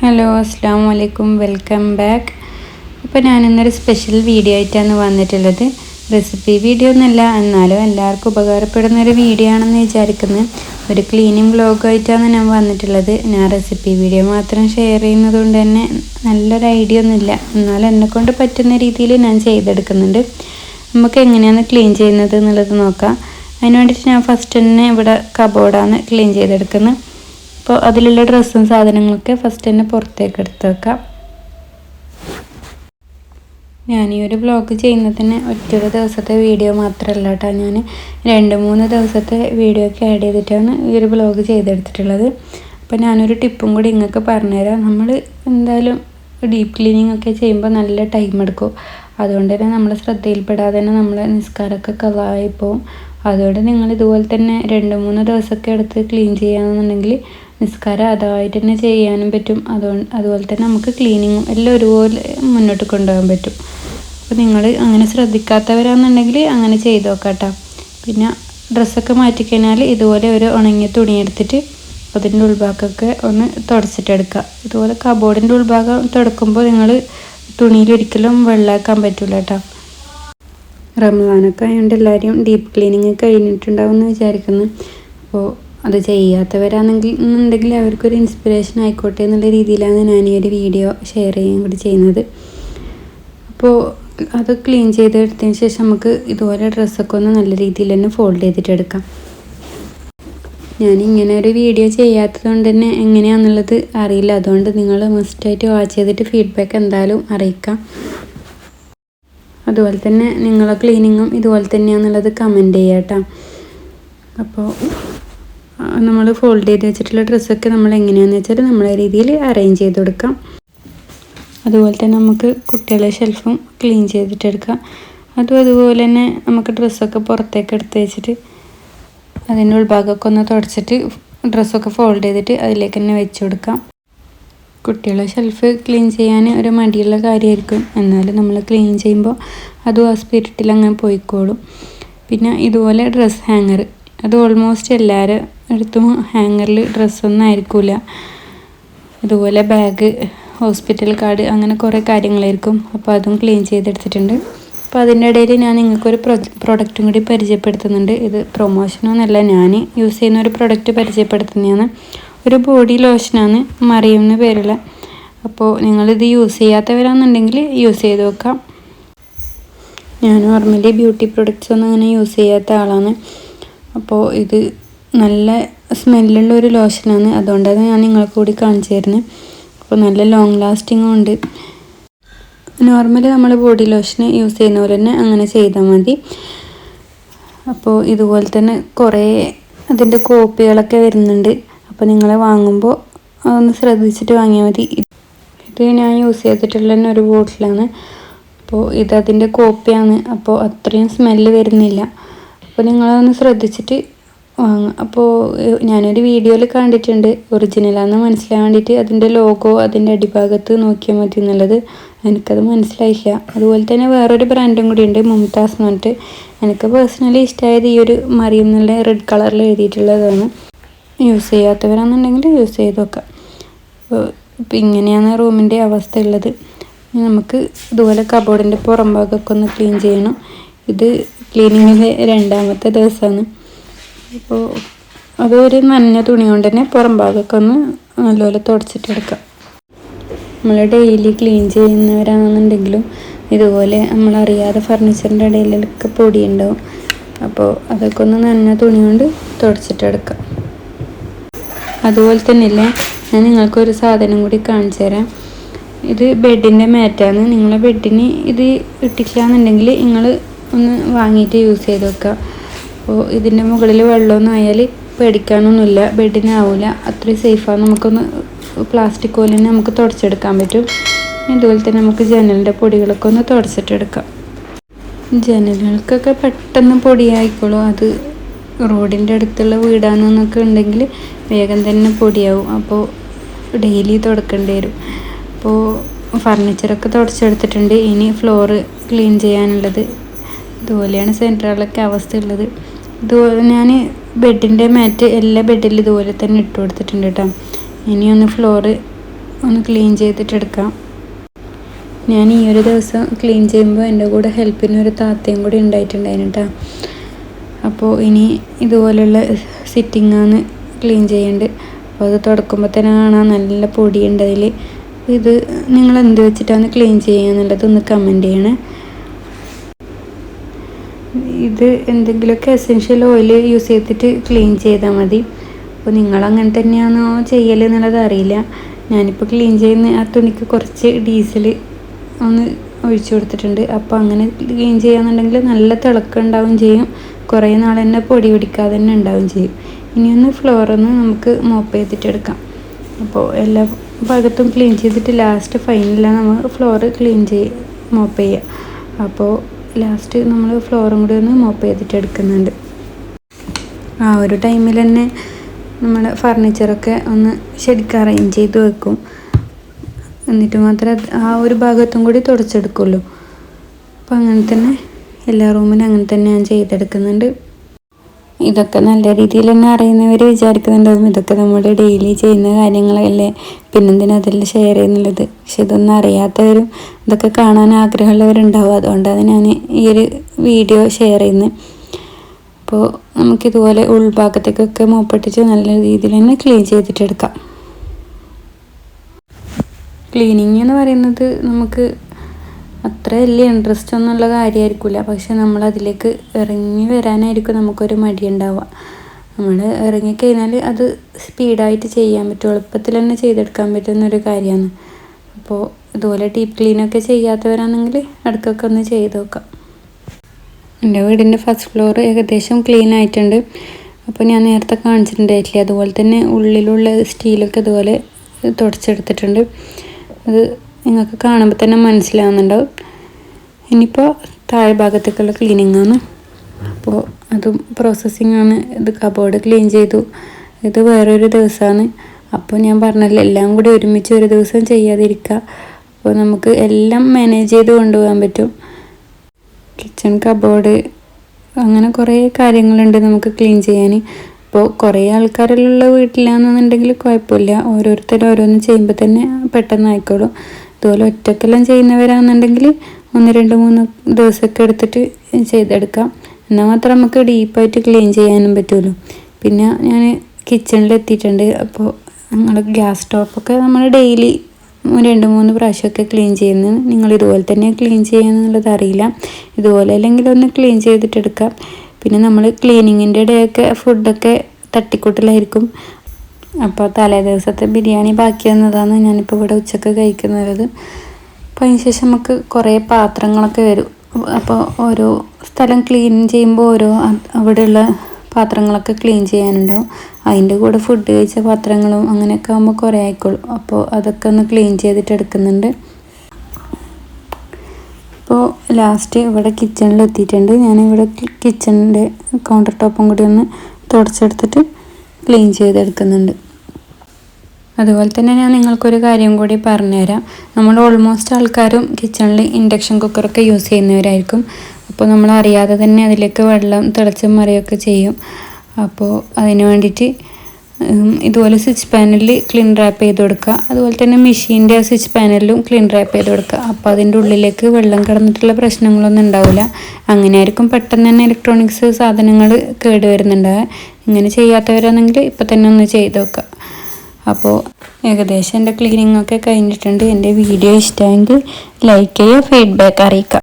Hello അസ്സാം വലൈക്കും welcome back ഇപ്പോൾ ഞാനിന്നൊരു സ്പെഷ്യൽ വീഡിയോ ആയിട്ടാണ് വന്നിട്ടുള്ളത്. റെസിപ്പി വീഡിയോ ഒന്നുമല്ല എന്നാലും എല്ലാവർക്കും ഉപകാരപ്പെടുന്ന ഒരു വീഡിയോ ആണെന്ന് വിചാരിക്കുന്നത് ഒരു ക്ലീനിങ് വ്ലോഗായിട്ടാണ് ഞാൻ വന്നിട്ടുള്ളത്. ഞാൻ റെസിപ്പി വീഡിയോ മാത്രം ഷെയർ ചെയ്യുന്നത് കൊണ്ട് തന്നെ നല്ലൊരു ഐഡിയ ഒന്നുമില്ല. എന്നാലും എന്നെക്കൊണ്ട് പറ്റുന്ന രീതിയിൽ ഞാൻ ചെയ്തെടുക്കുന്നുണ്ട്. നമുക്ക് എങ്ങനെയാണ് ക്ലീൻ ചെയ്യുന്നത് എന്നുള്ളത് നോക്കാം. അതിന് വേണ്ടിയിട്ട് ഞാൻ ഫസ്റ്റ് തന്നെ ഇവിടെ കബോർഡാണ് ക്ലീൻ ചെയ്തെടുക്കുന്നത്. അപ്പോൾ അതിലുള്ള ഡ്രസ്സും സാധനങ്ങളൊക്കെ ഫസ്റ്റ് തന്നെ പുറത്തേക്ക് എടുത്ത് വെക്കാം. ഞാൻ ഈ ഒരു ബ്ലോഗ് ചെയ്യുന്നതിന് ഒറ്റൊരു ദിവസത്തെ വീഡിയോ മാത്രമല്ല കേട്ടോ ഞാൻ രണ്ട് മൂന്ന് ദിവസത്തെ വീഡിയോ ഒക്കെ ആഡ് ചെയ്തിട്ടാണ് ഈ ഒരു വ്ലോഗ് ചെയ്തെടുത്തിട്ടുള്ളത്. അപ്പോൾ ഞാനൊരു ടിപ്പും കൂടി നിങ്ങൾക്ക് പറഞ്ഞുതരാം. നമ്മൾ എന്തായാലും ഡീപ്പ് ക്ലീനിങ് ഒക്കെ ചെയ്യുമ്പോൾ നല്ല ടൈം എടുക്കും. അതുകൊണ്ട് തന്നെ നമ്മൾ ശ്രദ്ധയിൽപ്പെടാതെ തന്നെ നമ്മൾ നിസ്കാരമൊക്കെ കളായി പോവും. അതുകൊണ്ട് നിങ്ങൾ ഇതുപോലെ തന്നെ രണ്ട് മൂന്ന് ദിവസമൊക്കെ എടുത്ത് ക്ലീൻ ചെയ്യുകയാണെന്നുണ്ടെങ്കിൽ നിസ്കാരം അതായിട്ട് തന്നെ ചെയ്യാനും പറ്റും. അതുകൊണ്ട് അതുപോലെ തന്നെ നമുക്ക് ക്ലീനിങ്ങും എല്ലാം ഒരുപോലെ മുന്നോട്ട് കൊണ്ടുപോകാൻ പറ്റും. അപ്പോൾ നിങ്ങൾ അങ്ങനെ ശ്രദ്ധിക്കാത്തവരാണെന്നുണ്ടെങ്കിൽ അങ്ങനെ ചെയ്ത് നോക്കാട്ടോ പിന്നെ ഡ്രസ്സൊക്കെ മാറ്റിക്കഴിഞ്ഞാൽ ഇതുപോലെ ഒരു ഉണങ്ങിയ തുണി എടുത്തിട്ട് അതിന്റെ ഉൾഭാഗമൊക്കെ ഒന്ന് തുടച്ചിട്ടെടുക്കുക. ഇതുപോലെ കബോർഡിന്റെ ഉൾഭാഗം തുടക്കുമ്പോൾ നിങ്ങൾ തുണിയിൽ ഒരിക്കലും വെള്ളമാക്കാൻ പറ്റില്ല കേട്ടോ റംസാനൊക്കെ ആയതുകൊണ്ട് എല്ലാവരും ഡീപ്പ് ക്ലീനിങ് കഴിഞ്ഞിട്ടുണ്ടാവും എന്ന് വിചാരിക്കുന്നു. അപ്പോൾ അത് ചെയ്യാത്തവരാണെങ്കിൽ എന്നുണ്ടെങ്കിൽ അവർക്കൊരു ഇൻസ്പിറേഷൻ ആയിക്കോട്ടെ എന്നുള്ള രീതിയിലാണ് ഞാൻ ഈ ഒരു വീഡിയോ ഷെയർ ചെയ്യാൻ കൂടി ചെയ്യുന്നത്. അപ്പോൾ അത് ക്ലീൻ ചെയ്തെടുത്തതിന് ശേഷം നമുക്ക് ഇതുപോലെ ഡ്രസ്സൊക്കെ ഒന്ന് നല്ല രീതിയിൽ തന്നെ ഫോൾഡ് ചെയ്തിട്ട് എടുക്കാം. ഞാൻ ഇങ്ങനെ ഒരു വീഡിയോ ചെയ്യാത്തത് കൊണ്ട് തന്നെ എങ്ങനെയാണെന്നുള്ളത് അറിയില്ല. അതുകൊണ്ട് നിങ്ങൾ മസ്റ്റായിട്ട് വാച്ച് ചെയ്തിട്ട് ഫീഡ്ബാക്ക് എന്തായാലും അറിയിക്കാം. അതുപോലെ തന്നെ നിങ്ങളെ ക്ലീനിങ്ങും ഇതുപോലെ തന്നെയാണെന്നുള്ളത് കമന്റ് ചെയ്യാം കേട്ടോ അപ്പോൾ നമ്മൾ ഫോൾഡ് ചെയ്ത് വെച്ചിട്ടുള്ള ഡ്രസ്സൊക്കെ നമ്മൾ എങ്ങനെയാന്ന് വെച്ചാൽ നമ്മളെ രീതിയിൽ അറേഞ്ച് ചെയ്ത് കൊടുക്കാം. അതുപോലെ തന്നെ നമുക്ക് കുട്ടികളെ ഷെൽഫും ക്ലീൻ ചെയ്തിട്ടെടുക്കാം അതും അതുപോലെ തന്നെ നമുക്ക് ഡ്രസ്സൊക്കെ പുറത്തേക്ക് എടുത്ത് വെച്ചിട്ട് അതിന്റെ ഉൾഭാഗമൊക്കെ ഒന്ന് തുടച്ചിട്ട് ഡ്രസ്സൊക്കെ ഫോൾഡ് ചെയ്തിട്ട് അതിലേക്ക് തന്നെ വെച്ച് കൊടുക്കാം. കുട്ടികളെ ഷെൽഫ് ക്ലീൻ ചെയ്യാൻ ഒരു മടിയുള്ള കാര്യമായിരിക്കും. എന്നാലും നമ്മൾ ക്ലീൻ ചെയ്യുമ്പോൾ അതും ആ സ്പിരിറ്റിൽ അങ്ങനെ പോയിക്കോളും. പിന്നെ ഇതുപോലെ ഡ്രസ്സ് ഹാങ്ങർ അത് ഓൾമോസ്റ്റ് എല്ലാവരും എടുത്തും ഹാങ്ങറിൽ ഡ്രസ്സൊന്നും ആയിരിക്കില്ല അതുപോലെ ബാഗ് ഹോസ്പിറ്റൽ കാർഡ് അങ്ങനെ കുറേ കാര്യങ്ങളായിരിക്കും. അപ്പോൾ അതും ക്ലീൻ ചെയ്തെടുത്തിട്ടുണ്ട്. അപ്പോൾ അതിന്റെ ഇടയിൽ ഞാൻ നിങ്ങൾക്കൊരു പ്രൊ പ്രൊഡക്റ്റും കൂടി പരിചയപ്പെടുത്തുന്നുണ്ട്. ഇത് പ്രൊമോഷനൊന്നുമല്ല ഞാൻ യൂസ് ചെയ്യുന്ന ഒരു പ്രൊഡക്റ്റ് പരിചയപ്പെടുത്തുന്നതാണ്. ഒരു ബോഡി ലോഷനാണ് മറിയുന്ന പേരുള്ള. അപ്പോൾ നിങ്ങളിത് യൂസ് ചെയ്യാത്തവരാണെന്നുണ്ടെങ്കിൽ യൂസ് ചെയ്ത് നോക്കാം. ഞാൻ നോർമലി ബ്യൂട്ടി പ്രൊഡക്റ്റ്സ് ഒന്നും അങ്ങനെ യൂസ് ചെയ്യാത്ത ആളാണ്. അപ്പോൾ ഇത് നല്ല സ്മെല്ലുള്ള ഒരു ലോഷനാണ്. അതുകൊണ്ടാണ് ഞാൻ നിങ്ങൾക്ക് കൂടി കാണിച്ചു തരുന്നത് അപ്പോൾ നല്ല ലോങ് ലാസ്റ്റിങ്ങും ഉണ്ട്. നോർമലി നമ്മൾ ബോഡി ലോഷൻ യൂസ് ചെയ്യുന്ന പോലെ തന്നെ അങ്ങനെ ചെയ്താൽ മതി. അപ്പോൾ ഇതുപോലെ തന്നെ കുറേ അതിന്റെ കോപ്പികളൊക്കെ വരുന്നുണ്ട്. അപ്പോൾ നിങ്ങൾ വാങ്ങുമ്പോൾ ഒന്ന് ശ്രദ്ധിച്ചിട്ട് വാങ്ങിയാൽ മതി. ഇത് ഞാൻ യൂസ് ചെയ്തിട്ടുള്ള തന്നെ ഒരു ബോട്ടിലാണ് അപ്പോൾ ഇത് കോപ്പിയാണ് അപ്പോൾ അത്രയും സ്മെല്ല് വരുന്നില്ല. അപ്പോൾ നിങ്ങളൊന്ന് ശ്രദ്ധിച്ചിട്ട് അപ്പോൾ ഞാനൊരു വീഡിയോയിൽ കണ്ടിട്ടുണ്ട്. ഒറിജിനലാണെന്ന് മനസ്സിലാൻ വേണ്ടിയിട്ട് അതിന്റെ ലോഗോ അതിന്റെ അടിഭാഗത്ത് നോക്കിയാൽ മതി എന്നുള്ളത് എനിക്കത് മനസ്സിലായില്ല. അതുപോലെ തന്നെ വേറൊരു ബ്രാൻഡും കൂടി ഉണ്ട് മുംതാസ് എന്ന് പറഞ്ഞിട്ട്. എനിക്ക് പേഴ്സണലി ഇഷ്ടമായത് ഈ ഒരു മറിയം എന്നുള്ള റെഡ് കളറിൽ എഴുതിയിട്ടുള്ളതാണ്. യൂസ് ചെയ്യാത്തവരാണെന്നുണ്ടെങ്കിൽ യൂസ് ചെയ്ത് നോക്കാം. അപ്പോൾ ഇപ്പം ഇങ്ങനെയാണ് റൂമിന്റെ അവസ്ഥ ഉള്ളത്. നമുക്ക് ഇതുപോലെ കബോർഡിന്റെ പുറം ഭാഗമൊക്കെ ഒന്ന് ക്ലീൻ ചെയ്യണം. ഇത് ക്ലീനിങ്ങിലെ രണ്ടാമത്തെ ദിവസമാണ് അപ്പോൾ അതൊരു നനഞ്ഞ തുണി കൊണ്ട് തന്നെ പുറം ഭാഗമൊക്കെ ഒന്ന് നല്ലപോലെ തുടച്ചിട്ടെടുക്കാം നമ്മൾ ഡെയിലി ക്ലീൻ ചെയ്യുന്നവരാണെന്നുണ്ടെങ്കിലും ഇതുപോലെ നമ്മളറിയാതെ ഫർണിച്ചറിന്റെ ഇടയിലൊക്കെ പൊടി ഉണ്ടാവും അപ്പോൾ അതൊക്കെ ഒന്ന് നനഞ്ഞ തുണി കൊണ്ട് തുടച്ചിട്ടെടുക്കാം അതുപോലെ തന്നെയല്ലേ ഞാൻ നിങ്ങൾക്കൊരു സാധനം കൂടി കാണിച്ചു തരാം. ഇത് ബെഡിന്റെ മാറ്റാണ് നിങ്ങളെ ബെഡിന് ഇത് ഇട്ടില്ല എന്നുണ്ടെങ്കിൽ നിങ്ങൾ ഒന്ന് വാങ്ങിയിട്ട് യൂസ് ചെയ്ത് വെക്കുക. അപ്പോൾ ഇതിന്റെ മുകളിൽ വെള്ളമൊന്നും ആയാൽ പേടിക്കാനൊന്നുമില്ല. ബെഡിനാവില്ല അത്രയും സേഫാണ് നമുക്കൊന്ന് പ്ലാസ്റ്റിക് പോലെ നമുക്ക് തുടച്ചെടുക്കാൻ പറ്റും. ഇതുപോലെ തന്നെ നമുക്ക് ജനലിന്റെ പൊടികളൊക്കെ ഒന്ന് തുടച്ചിട്ടെടുക്കാം. ജനലുകൾക്കൊക്കെ പെട്ടെന്ന് പൊടിയായിക്കോളും. അത് റോഡിന്റെ അടുത്തുള്ള വീടാണെന്നൊക്കെ ഉണ്ടെങ്കിൽ വേഗം തന്നെ പൊടിയാവും. അപ്പോൾ ഡെയിലി തുടക്കേണ്ടി വരും. അപ്പോൾ ഫർണിച്ചറൊക്കെ തുടച്ചെടുത്തിട്ടുണ്ട്. ഇനി ഫ്ലോറ് ക്ലീൻ ചെയ്യാനുള്ളത് ഇതുപോലെയാണ് സെന്ററുകളിലൊക്കെ അവസ്ഥ ഉള്ളത് ഇതുപോലെ ഞാൻ ബെഡിന്റെ മാറ്റ് എല്ലാ ബെഡിലും ഇതുപോലെ തന്നെ ഇട്ട് കൊടുത്തിട്ടുണ്ട് കേട്ടോ. ഇനി ഒന്ന് ഫ്ലോറ് ഒന്ന് ക്ലീൻ ചെയ്തിട്ടെടുക്കാം ഞാൻ ഈ ഒരു ദിവസം ക്ലീൻ ചെയ്യുമ്പോൾ എന്റെ കൂടെ ഹെൽപ്പിന് ഒരു താത്തയും കൂടി ഉണ്ടായിട്ടുണ്ടായിരുന്നു കേട്ടോ. അപ്പോൾ ഇനി ഇതുപോലെയുള്ള സിറ്റിങ്ങാണ് ക്ലീൻ ചെയ്യേണ്ടത്. അപ്പോൾ അത് തുടക്കുമ്പോൾ തന്നെ കാണാൻ നല്ല പൊടിയുണ്ട് അതിൽ. ഇത് നിങ്ങൾ എന്ത് വെച്ചിട്ടാണ് ക്ലീൻ ചെയ്യുക എന്നുള്ളത് ഒന്ന് കമന്റ് ചെയ്യണേ. ഇത് എന്തെങ്കിലുമൊക്കെ എസെൻഷ്യൽ ഓയിൽ യൂസ് ചെയ്തിട്ട് ക്ലീൻ ചെയ്താൽ മതി. അപ്പോൾ നിങ്ങൾ അങ്ങനെ തന്നെയാണോ ചെയ്യൽ എന്നുള്ളത് അറിയില്ല. ഞാനിപ്പോൾ ക്ലീൻ ചെയ്യുന്ന ആ തുണിക്ക് കുറച്ച് ഡീസൽ ഒന്ന് ഒഴിച്ചു കൊടുത്തിട്ടുണ്ട്. അപ്പോൾ അങ്ങനെ ക്ലീൻ ചെയ്യാന്നുണ്ടെങ്കിൽ നല്ല തിളക്കം ഉണ്ടാവും ചെയ്യും. കുറേ നാൾ തന്നെ പൊടി പിടിക്കാതെ തന്നെ ഉണ്ടാവും ചെയ്യും. ഇനിയൊന്ന് ഫ്ലോറൊന്ന് നമുക്ക് മോപ്പ് ചെയ്തിട്ടെടുക്കാം അപ്പോൾ എല്ലാ ഭാഗത്തും ക്ലീൻ ചെയ്തിട്ട് ലാസ്റ്റ് ഫൈനലാണ് നമ്മൾ ഫ്ലോർ ക്ലീൻ ചെയ്യ മോപ്പ് ചെയ്യുക അപ്പോൾ ലാസ്റ്റ് നമ്മൾ ഫ്ലോറും കൂടി ഒന്ന് മോപ്പ് ചെയ്തിട്ട് എടുക്കുന്നുണ്ട്. ആ ഒരു ടൈമിൽ തന്നെ നമ്മൾ ഫർണിച്ചറൊക്കെ ഒന്ന് ശരിക്കും അറേഞ്ച് ചെയ്ത് വെക്കും. എന്നിട്ട് മാത്രമേ ആ ഒരു ഭാഗത്തും കൂടി തുടച്ചെടുക്കുള്ളൂ. അപ്പം അങ്ങനെ തന്നെ എല്ലാ റൂമിലും അങ്ങനെ തന്നെ ഞാൻ ചെയ്തെടുക്കുന്നുണ്ട്. ഇതൊക്കെ നല്ല രീതിയിൽ തന്നെ അറിയുന്നവർ വിചാരിക്കുന്നുണ്ടാവും. ഇതൊക്കെ നമ്മുടെ ഡെയിലി ചെയ്യുന്ന കാര്യങ്ങളല്ലേ. പിന്നെന്തിനാ അതിൽ ഷെയർ ചെയ്യുന്നുള്ളത്? പക്ഷെ ഇതൊന്നും അറിയാത്തവരും ഇതൊക്കെ കാണാൻ ആഗ്രഹമുള്ളവരുണ്ടാവും. അതുകൊണ്ടാണ് ഞാൻ ഈ ഒരു വീഡിയോ ഷെയർ ചെയ്യുന്നത് അപ്പോൾ നമുക്കിതുപോലെ ഉൾഭാഗത്തേക്കൊക്കെ മൂപ്പട്ടിച്ച് നല്ല രീതിയിൽ തന്നെ ക്ലീൻ ചെയ്തിട്ടെടുക്കാം. ക്ലീനിങ് എന്ന് പറയുന്നത് നമുക്ക് അത്ര വലിയ ഇൻട്രസ്റ്റ് ഒന്നുള്ള കാര്യമായിരിക്കില്ല പക്ഷെ നമ്മൾ അതിലേക്ക് ഇറങ്ങി വരാനായിരിക്കും നമുക്കൊരു മടി ഉണ്ടാവുക നമ്മൾ ഇറങ്ങിക്കഴിഞ്ഞാൽ അത് സ്പീഡായിട്ട് ചെയ്യാൻ പറ്റും. എളുപ്പത്തിൽ തന്നെ ചെയ്തെടുക്കാൻ പറ്റുന്നൊരു കാര്യമാണ്. അപ്പോൾ ഇതുപോലെ ഡീപ്പ് ക്ലീനൊക്കെ ചെയ്യാത്തവരാണെങ്കിൽ അടുക്കൊക്കെ ഒന്ന് ചെയ്ത് നോക്കാം. എന്റെ വീടിന്റെ ഫസ്റ്റ് ഫ്ലോർ ഏകദേശം ക്ലീൻ ആയിട്ടുണ്ട്. അപ്പോൾ ഞാൻ നേരത്തെ കാണിച്ചിട്ടുണ്ടായിട്ടില്ല അതുപോലെ തന്നെ ഉള്ളിലുള്ള സ്റ്റീലൊക്കെ ഇതുപോലെ തുടച്ചെടുത്തിട്ടുണ്ട്. അത് നിങ്ങൾക്ക് കാണുമ്പോൾ തന്നെ മനസ്സിലാവുന്നുണ്ടാവും. ഇനിയിപ്പോൾ താഴെ ഭാഗത്തേക്കുള്ള ക്ലീനിങ് ആണ്. അപ്പോൾ അതും പ്രോസസ്സിങ് ആണ്. ഇത് കബോർഡ് ക്ലീൻ ചെയ്തു. ഇത് വേറൊരു ദിവസമാണ് അപ്പോൾ ഞാൻ പറഞ്ഞല്ലോ എല്ലാം കൂടി ഒരുമിച്ച് ഒരു ദിവസം ചെയ്യാതിരിക്കുക അപ്പോൾ നമുക്ക് എല്ലാം മാനേജ് ചെയ്ത് കൊണ്ടുപോകാൻ പറ്റും. കിച്ചൺ കബോർഡ് അങ്ങനെ കുറേ കാര്യങ്ങളുണ്ട് നമുക്ക് ക്ലീൻ ചെയ്യാൻ. ഇപ്പോൾ കുറേ ആൾക്കാരിലുള്ള വീട്ടിലാണെന്നുണ്ടെങ്കിൽ കുഴപ്പമില്ല. ഓരോരുത്തരും ഓരോന്ന് ചെയ്യുമ്പോൾ തന്നെ പെട്ടെന്ന് ആയിക്കോളും ഇതുപോലെ ഒറ്റക്കെല്ലാം ചെയ്യുന്നവരാണെന്നുണ്ടെങ്കിൽ ഒന്ന് രണ്ട് മൂന്ന് ദിവസമൊക്കെ എടുത്തിട്ട് ചെയ്തെടുക്കാം. എന്നാൽ മാത്രം നമുക്ക് ഡീപ്പായിട്ട് ക്ലീൻ ചെയ്യാനും പറ്റുമല്ലോ. പിന്നെ ഞാൻ കിച്ചണിൽ എത്തിയിട്ടുണ്ട്. അപ്പോൾ നമ്മൾ ഗ്യാസ് സ്റ്റോപ്പൊക്കെ നമ്മൾ ഡെയിലി രണ്ട് മൂന്ന് പ്രാവശ്യമൊക്കെ ക്ലീൻ ചെയ്യുന്നത് നിങ്ങൾ ഇതുപോലെ തന്നെ ക്ലീൻ ചെയ്യാന്നുള്ളത് അറിയില്ല. ഇതുപോലെ അല്ലെങ്കിൽ ഒന്ന് ക്ലീൻ ചെയ്തിട്ടെടുക്കാം പിന്നെ നമ്മൾ ക്ലീനിങ്ങിന്റെ ഇടയൊക്കെ ഫുഡൊക്കെ തട്ടിക്കൂട്ടിലായിരിക്കും. അപ്പോൾ തലേ ദിവസത്തെ ബിരിയാണി ബാക്കി വന്നതാണ്. ഞാനിപ്പോൾ ഇവിടെ ഉച്ചയ്ക്ക് കഴിക്കുന്നത്. അപ്പോൾ അതിനുശേഷം നമുക്ക് കുറേ പാത്രങ്ങളൊക്കെ വരും. അപ്പോൾ ഓരോ സ്ഥലം ക്ലീൻ ചെയ്യുമ്പോൾ ഓരോ അവിടെയുള്ള പാത്രങ്ങളൊക്കെ ക്ലീൻ ചെയ്യാനുണ്ടാവും അതിന്റെ കൂടെ ഫുഡ് കഴിച്ച പാത്രങ്ങളും അങ്ങനെയൊക്കെ ആകുമ്പോൾ കുറേ ആയിക്കോളും. അപ്പോൾ അതൊക്കെ ഒന്ന് ക്ലീൻ ചെയ്തിട്ട് എടുക്കുന്നുണ്ട്. അപ്പോൾ ലാസ്റ്റ് ഇവിടെ കിച്ചണിൽ എത്തിയിട്ടുണ്ട്. ഞാനിവിടെ കിച്ചണിന്റെ കൗണ്ടർ ടോപ്പും കൂടി ഒന്ന് തുടച്ചെടുത്തിട്ട് ക്ലീൻ ചെയ്തെടുക്കുന്നുണ്ട്. അതുപോലെ തന്നെ ഞാൻ നിങ്ങൾക്കൊരു കാര്യം കൂടി പറഞ്ഞുതരാം. നമ്മൾ ഓൾമോസ്റ്റ് ആൾക്കാരും കിച്ചണിൽ ഇൻഡക്ഷൻ കുക്കറൊക്കെ യൂസ് ചെയ്യുന്നവരായിരിക്കും. അപ്പോൾ നമ്മൾ അറിയാതെ തന്നെ അതിലേക്ക് വെള്ളം തിളച്ചും മറിയൊക്കെ ചെയ്യും. അപ്പോൾ അതിന് വേണ്ടിയിട്ട് ഇതുപോലെ സ്വിച്ച് പാനലിൽ ക്ലീൻ റാപ്പ് ചെയ്ത് കൊടുക്കുക. അതുപോലെ തന്നെ മെഷീന്റെ സ്വിച്ച് പാനലിലും ക്ലീൻ റാപ്പ് ചെയ്ത് കൊടുക്കുക. അപ്പോൾ അതിന്റെ ഉള്ളിലേക്ക് വെള്ളം കിടന്നിട്ടുള്ള പ്രശ്നങ്ങളൊന്നും ഉണ്ടാവില്ല. അങ്ങനെ ആയിരിക്കും പെട്ടെന്ന് തന്നെ ഇലക്ട്രോണിക്സ് സാധനങ്ങൾ കേടുവരുന്നുണ്ടാവുക. ഇങ്ങനെ ചെയ്യാത്തവരാണെങ്കിൽ ഇപ്പം തന്നെ ഒന്ന് ചെയ്ത് നോക്കുക. അപ്പോൾ ഏകദേശം എന്റെ ക്ലീനിങ് ഒക്കെ കഴിഞ്ഞിട്ടുണ്ട്. എന്റെ വീഡിയോ ഇഷ്ടമെങ്കിൽ ലൈക്ക് ചെയ്യുക ഫീഡ്ബാക്ക് അറിയിക്കുക.